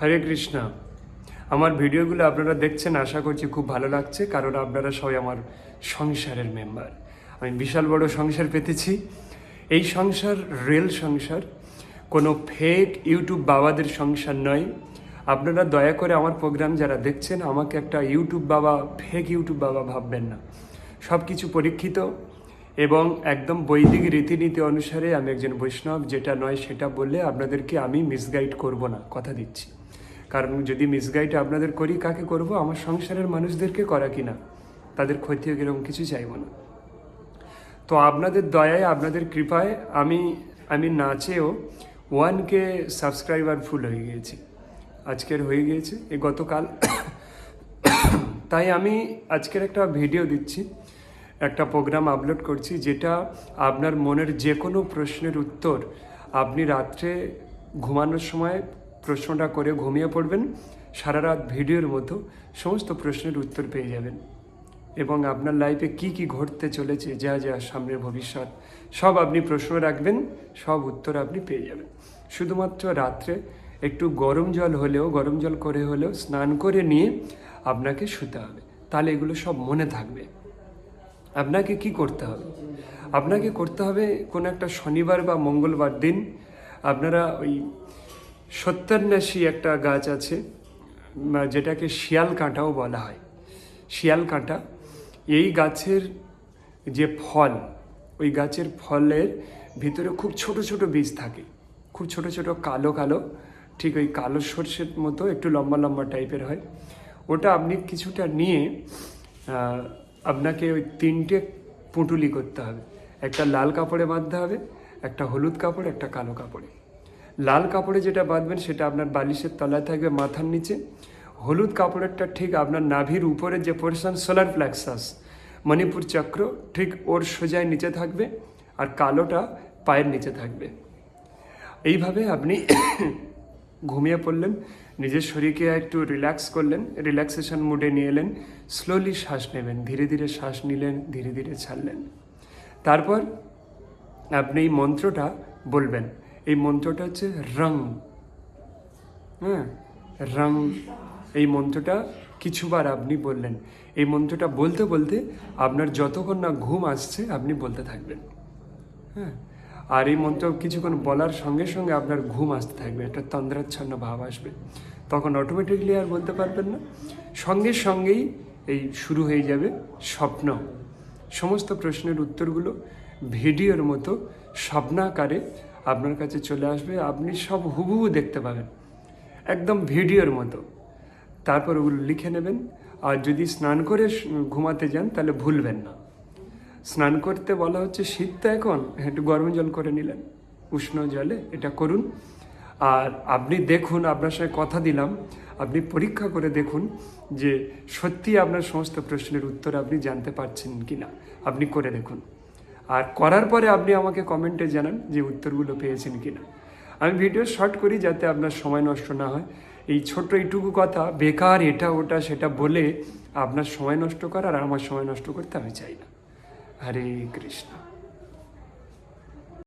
হরে কৃষ্ণা। আমার ভিডিওগুলো আপনারা দেখছেন, আশা করছি খুব ভালো লাগছে, কারণ আপনারা সবাই আমার সংসারের মেম্বার। আমি বিশাল বড় সংসার পেতেছি। এই সংসার রেল সংসার, কোনো ফেক ইউটিউব বাবাদের সংসার নয়। আপনারা দয়া করে আমার প্রোগ্রাম যারা দেখছেন, আমাকে একটা ইউটিউব বাবা ফেক ইউটিউব বাবা ভাববেন না। সব কিছু পরীক্ষিত এবং একদম বৈদিক রীতিনীতি অনুসারে আমি একজন বৈষ্ণব, যেটা নয় সেটা বললে আপনাদেরকে আমি মিসগাইড করব না, কথা দিচ্ছি। কারণ যদি মিসগাইড আপনাদের করি, কাকে করব? আমার সংসারের মানুষদেরকে করা কিনা তাদের ক্ষতি হোক এরকম কিছু চাইব না। তো আপনাদের দয়ায়, আপনাদের কৃপায় আমি আমি নাচেও ওয়ানকে সাবস্ক্রাইবার ফুল হয়ে গিয়েছি। আজকের হয়ে গিয়েছে, এ গতকাল। তাই আমি আজকের একটা ভিডিও দিচ্ছি, একটা প্রোগ্রাম আপলোড করছি, যেটা আপনার মনের যে কোনো প্রশ্নের উত্তর আপনি রাত্রে ঘুমানোর সময় প্রশ্নটা করে ঘুমিয়ে পড়বেন। সারা রাত ভিডিওর মতো সমস্ত প্রশ্নের উত্তর পেয়ে যাবেন। এবং আপনার লাইফে কি কি ঘটতে চলেছে, যা যা সামনের ভবিষ্যৎ, সব আপনি প্রশ্ন রাখবেন, সব উত্তর আপনি পেয়ে যাবেন। শুধুমাত্র রাত্রে একটু গরম জল হলেও, গরম জল করে হলেও স্নান করে নিয়ে আপনাকে শুতে হবে। তাহলে এগুলো সব মনে থাকবে। আপনাকে কি করতে হবে? আপনাকে করতে হবে কোনো একটা শনিবার বা মঙ্গলবার দিন আপনারা ওই সত্যান্যাসী একটা গাছ আছে যেটাকে শিয়াল কাঁটাও বলা হয়। শিয়াল কাঁটা, এই গাছের যে ফল, ওই গাছের ফলের ভিতরে খুব ছোট ছোট বীজ থাকে। খুব ছোট ছোট কালো কালো, ঠিক ওই কালো সর্ষের মতো, একটু লম্বা লম্বা টাইপের হয়। ওটা আপনি কিছুটা নিয়ে আপনাকে ওই তিনটে পুঁটুলি করতে হবে। একটা লাল কাপড়ে বাঁধতে হবে, একটা হলুদ কাপড়, একটা কালো কাপড়ে। লাল কাপড়ে যেটা বাঁধবেন সেটা আপনার বালিশের তলায় থাকবে মাথার নিচে। হলুদ কাপড়েরটা ঠিক আপনার নাভির উপরে যে পোর্শন সোলার প্ল্যাক্সাস মণিপুর চক্র ঠিক ওর সোজায় নিচে থাকবে আর কালোটা পায়ের নিচে থাকবে। এইভাবে আপনি ঘুমিয়ে পড়লেন, নিজের শরীরকে একটু রিল্যাক্স করলেন রিল্যাক্সেশন মুডে নিয়ে এলেন স্লোলি শ্বাস নেবেন, ধীরে ধীরে শ্বাস নিলেন, ধীরে ধীরে ছাড়লেন। তারপর আপনি এই মন্ত্রটা বলবেন। এই মন্ত্রটা হচ্ছে রং। হ্যাঁ? রং, এই মন্ত্রটা কিছুবার আপনি বললেন। এই মন্ত্রটা বলতে বলতে আপনার যতক্ষণ না ঘুম আসছে, আপনি বলতে থাকবেন। হ্যাঁ? আর এই মন্ত্র কিছুক্ষণ বলার সঙ্গে সঙ্গে আপনার ঘুম আসতে থাকবে, একটা তন্দ্রাচ্ছন্ন ভাব আসবে। তখন অটোমেটিকলি আর বলতে পারবেন না। সঙ্গে সঙ্গেই এই শুরু হয়ে যাবে স্বপ্ন। সমস্ত প্রশ্নের উত্তরগুলো ভিডিওর মতো স্বপ্নাকারে আপনার কাছে চলে আসবে, আপনি সব হুবহু দেখতে পাবেন। একদম ভিডিওর মতো। তারপর ওগুলো লিখে নেবেন। আর যদি স্নান করে ঘুমাতে যান, তাহলে ভুলবেন না। স্নান করতে বলা হচ্ছে শীত তো এখন, একটু গরম জল করে নিলেন। উষ্ণ জলে এটা করুন। আর আপনি দেখুন, আপনার সঙ্গে কথা দিলাম। আপনি পরীক্ষা করে দেখুন যে সত্যি আপনার সমস্ত প্রশ্নের উত্তর আপনি জানতে পারছেন কি না আপনি করে দেখুন। আর করার পরে আপনি আমাকে কমেন্টে জানান যে উত্তরগুলো পেয়েছেন কি না আমি ভিডিও শর্ট করি যাতে আপনার সময় নষ্ট না হয়। এই ছোট এইটুকু কথা, বেকার এটা ওটা সেটা বলে আপনার সময় নষ্ট করার আর আমার সময় নষ্ট করতে আমি চাই না। হরে কৃষ্ণ।